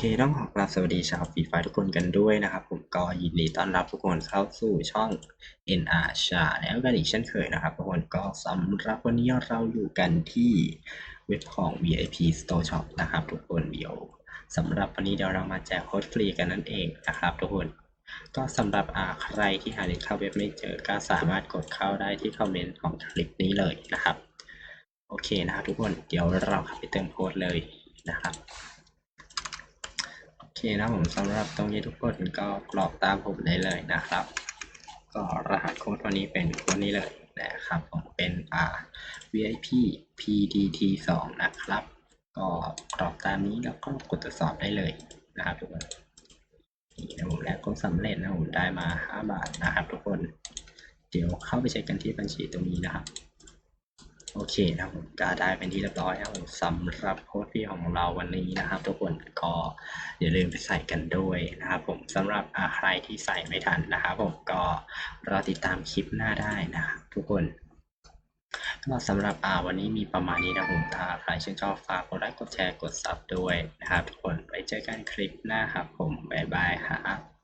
เคต้องขอกราบสวัสดีชาวฟรีไฟทุกคนกันด้วยนะครับ ผมก็ยินดีต้อนรับทุกคนเข้าสู่ช่อง NR ชาแนลกันอีกเช่นเคยนะครับทุกคนก็สำหรับวันนี้เราอยู่กันที่เว็บของ VIP Store Shop นะครับ ทุกคนเดี๋ยวสำหรับวันนี้เดี๋ยวเรามาแจกโค้ดฟรีกันนั่นเองนะครับ ทุกคนก็สำหรับใครที่หาลิงก์เข้าเว็บไม่เจอก็สามารถกดเข้าได้ที่คอมเมนต์ของคลิปนี้เลยนะครับ โอเคนะครับทุกคนเดี๋ยวเราเข้าไปเติมโค้ดเลยนะครับ อเคนะผมสำหรับตรงนี้ทุกคนก็กรอกตามผมได้เลยนะครับ ก็รหัสโค้ดตัวนี้เป็นโค้ดนี้เลยนะครับผมเป็นอ่า VIP PDT 2นะครับ ก็กรอกตามนี้แล้วก็กดตรวจสอบได้เลยนะครับทุกคนนี่นะผมแล้วก็สำเร็จนะผมได้มา 5 บาทนะครับทุกคน เดี๋ยวเข้าไปเช็คกันที่บัญชีตรงนี้นะครับ โอเคนะครับผมก็ได้เป็นที่เรียบร้อยนะครับผมสำหรับโค้ดพี่ของเราวันนี้นะครับ ทุกคนก็อย่าลืมไปใส่กันด้วยนะครับผมสำหรับใครที่ใส่ไม่ทันนะครับผมก็รอติดตามคลิปหน้าได้นะครับทุกคนก็สำหรับอ่าวันนี้มีประมาณนี้นะผมถ้าใครชื่นชอบฝากกดไลค์กดแชร์กดซับด้วยนะครับทุกคนไว้เจอกันคลิปหน้าครับผมบ๊ายบายครับ